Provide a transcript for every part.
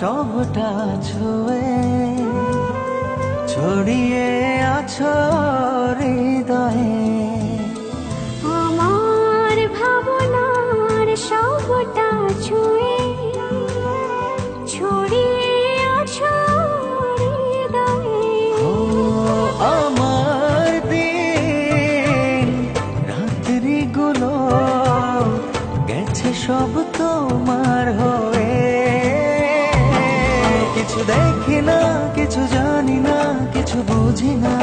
সবটা ছুঁয়ে ছড়িয়ে আছো হৃদয়ে। আমার ভাবনার সবটা ছুঁয়ে ছড়িয়ে আছো হৃদয়ে। ও আমার দিন রাত্রিগুলো গেছে সব তোমার হয়ে। কিছু দেখি না, কিছু জানি না, কিছু বুঝি না।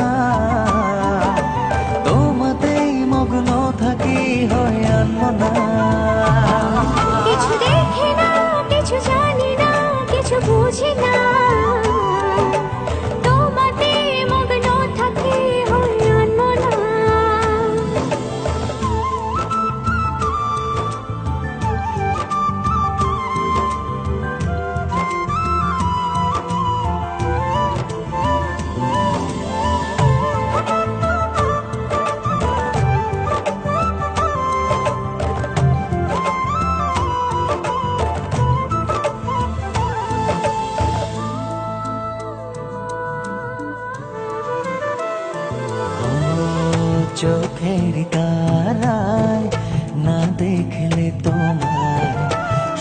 তোমাতেই মগ্ন থাকি হয় আনমনা। কিছু দেখি না, কিছু জানি না, কিছু বুঝি না। চোখের তারায় না দেখলে তোমার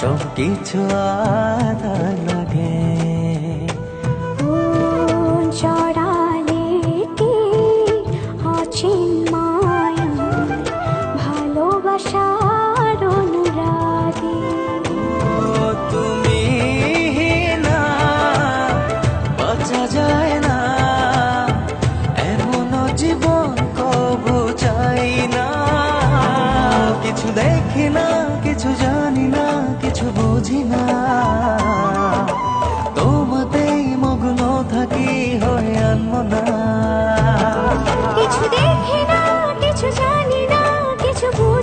সব কিছু আধা লাগে।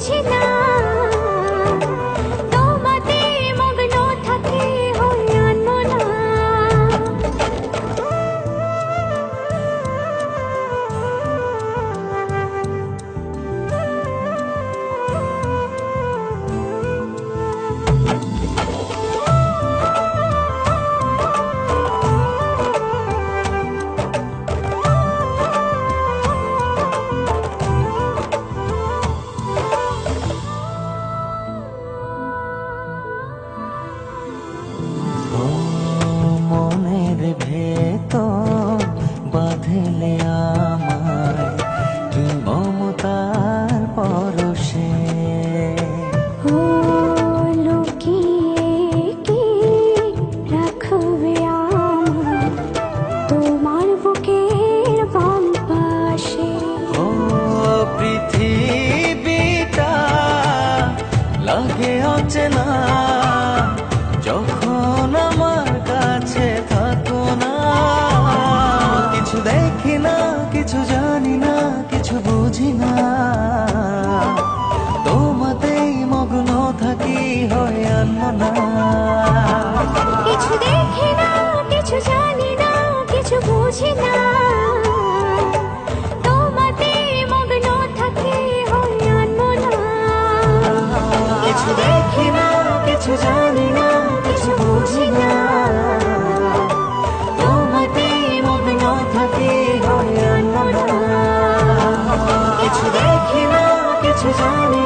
কিছু বুঝি দেখি না, কিছু জানি না, কিছু বুঝি না। তোমাতেই মগ্ন থাকি হয় আনমনা কিছু দেখি না, কিছু জানি না, কিছু বুঝি না। কিছু দেখি